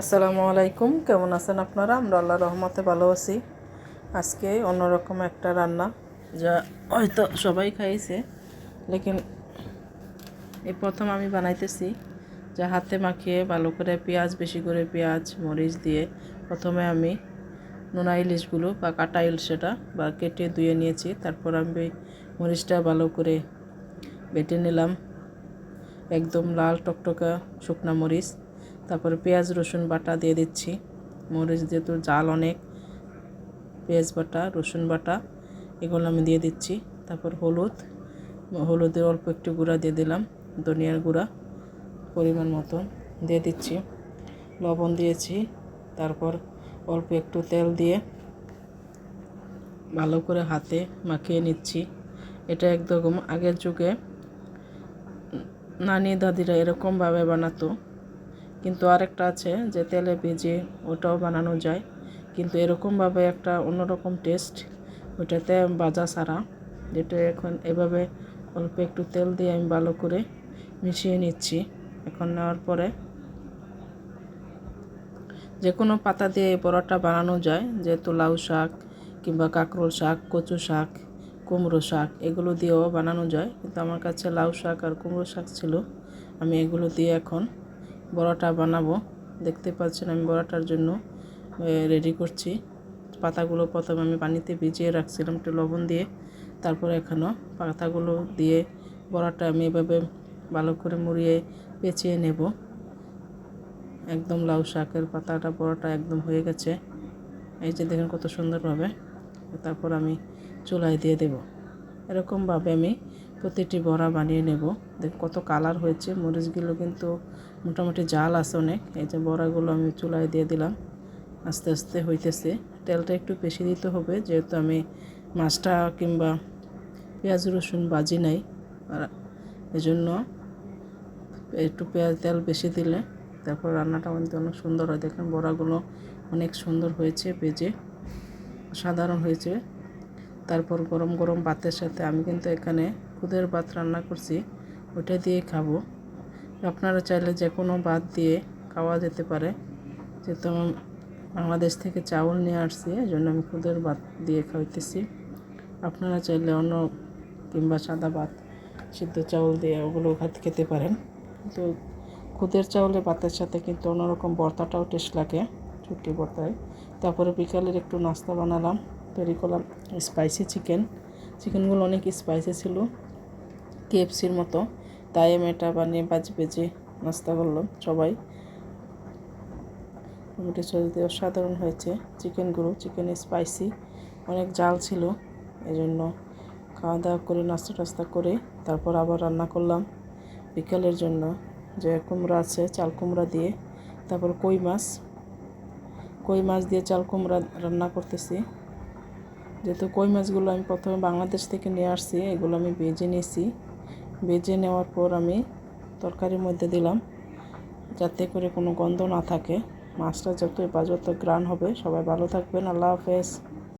আসসালামু আলাইকুম, কেমন আছেন আপনারা? আমরা আল্লাহ রহমতে ভালো আছি। আজকে অন্যরকম একটা রান্না, যা হয়তো সবাই খাইছে, লেকিন এই প্রথম আমি বানাইতেছি, যা হাতে মাখিয়ে ভালো করে পেঁয়াজ, বেশি করে পেঁয়াজ, মরিচ দিয়ে প্রথমে আমি নোনা ইলিশগুলো বা কাটা সেটা বা কেটে ধুয়ে নিয়েছি, তারপর আমি মরিচটা ভালো করে বেটে নিলাম। একদম লাল টকটকা শুকনা মরিচ। তারপরে পেঁয়াজ, রসুন বাটা দিয়ে দিচ্ছি। মরিচ যেহেতু জাল অনেক। পেঁয়াজ বাটা, রসুন বাটা, এগুলো আমি দিয়ে দিচ্ছি। তারপর হলুদ হলুদের অল্প একটু গুঁড়া দিয়ে দিলাম, ধনিয়ার গুঁড়া পরিমাণ মতো দিয়ে দিচ্ছি। লবণ দিয়েছি, তারপর অল্প একটু তেল দিয়ে ভালো করে হাতে মাখিয়ে নিচ্ছি। এটা একদম আগের যুগে নানি দাদিরা এরকমভাবে বানাতো। কিন্তু আরেকটা আছে যে তেলে ভেজে ওটাও বানানো যায়। কিন্তু এরকমভাবে একটা অন্যরকম টেস্ট ওটাতে বাজা ছাড়া। যেটা এখন এভাবে অল্প একটু তেল দিয়ে আমি ভালো করে মিশিয়ে নিচ্ছি। এখন নেওয়ার পরে যে কোনো পাতা দিয়ে এই পরোটা বানানো যায় যেহেতু লাউ শাক কিংবা কাঁকরোল শাক, কচু শাক, কুমড়ো শাক, এগুলো দিয়েও বানানো যায়। কিন্তু আমার কাছে লাউ শাক আর কুমড়ো শাক ছিল, আমি এগুলো দিয়ে এখন বড়াটা বানাবো। দেখতে পাচ্ছেন আমি বড়াটার জন্য রেডি করছি। পাতাগুলো প্রথমে আমি পানিতে ভিজিয়ে রাখছিলাম একটু লবণ দিয়ে। তারপরে এখানেও পাতাগুলো দিয়ে বড়াটা আমি এভাবে ভালো করে মুড়িয়ে পেঁচিয়ে নেব। একদম লাউ শাকের পাতাটা, বড়াটা একদম হয়ে গেছে। এই যে দেখেন কত সুন্দরভাবে। তারপর আমি চুলায় দিয়ে দেব। এরকমভাবে আমি প্রতিটি বড়া বানিয়ে নেব। দেখ কত কালার হয়েছে, মরিচগুলো কিন্তু মোটামুটি জাল আছে অনেক। এই যে বড়াগুলো আমি চুলায় দিয়ে দিলাম, আস্তে আস্তে হইতেছে। তেলটা একটু বেশি দিতে হবে, যেহেতু আমি মাছটা কিংবা পেঁয়াজ, রসুন বাজি নাই। আর এজন্য একটু পেঁয়াজ, তেল বেশি দিলে তারপর রান্নাটা কিন্তু অনেক সুন্দর হয়। দেখেন বড়াগুলো অনেক সুন্দর হয়েছে, ভেজে সাধারণ হয়েছে। তারপর গরম গরম ভাতের সাথে আমি কিন্তু এখানে খুদের ভাত রান্না করছি ওটা দিয়ে খাব। আপনারা চাইলে যে কোনো ভাত দিয়ে খাওয়া যেতে পারে। যেহেতু আমি বাংলাদেশ থেকে চাউল নিয়ে আসছি এই জন্য আমি খুদের ভাত দিয়ে খাইতেছি আপনারা চাইলে অন্য কিংবা সাদা ভাত, সিদ্ধ চাউল দিয়ে ওগুলো ভাত খেতে পারেন। কিন্তু খুদের চাউলে ভাতের সাথে কিন্তু অন্যরকম ভর্তাটাও টেস্ট লাগে ছুটি ভর্তায়। তারপরে বিকালের একটু নাস্তা বানালাম। তৈরি করলাম স্পাইসি চিকেন চিকেনগুলো অনেক স্পাইসি ছিল কেএফসির মতো। তাই আমি এটা বানিয়ে বাজি বেজে নাস্তা করলাম সবাই। দিয়ে অসাধারণ হয়েছে চিকেনগুলো চিকেন স্পাইসি অনেক জাল ছিল এই জন্য খাওয়া দাওয়া করে, নাস্তা টাস্তা করে তারপর আবার রান্না করলাম বিকালের জন্য। যে কুমড়া আছে, চাল কুমড়া দিয়ে, তারপর কই মাছ। কই মাছ দিয়ে চাল কুমড়া রান্না করতেছি। যেহেতু কই মাছগুলো আমি প্রথমে বাংলাদেশ থেকে নিয়ে আসছি, এগুলো আমি বেজে নিয়েছি। বেজে নেওয়ার পর আমি তরকারির মধ্যে দিলাম, যাতে করে কোনো গন্ধ না থাকে। মাছটা যত যত গ্রান হবে। সবাই ভালো থাকবেন। আল্লাহ হাফেজ।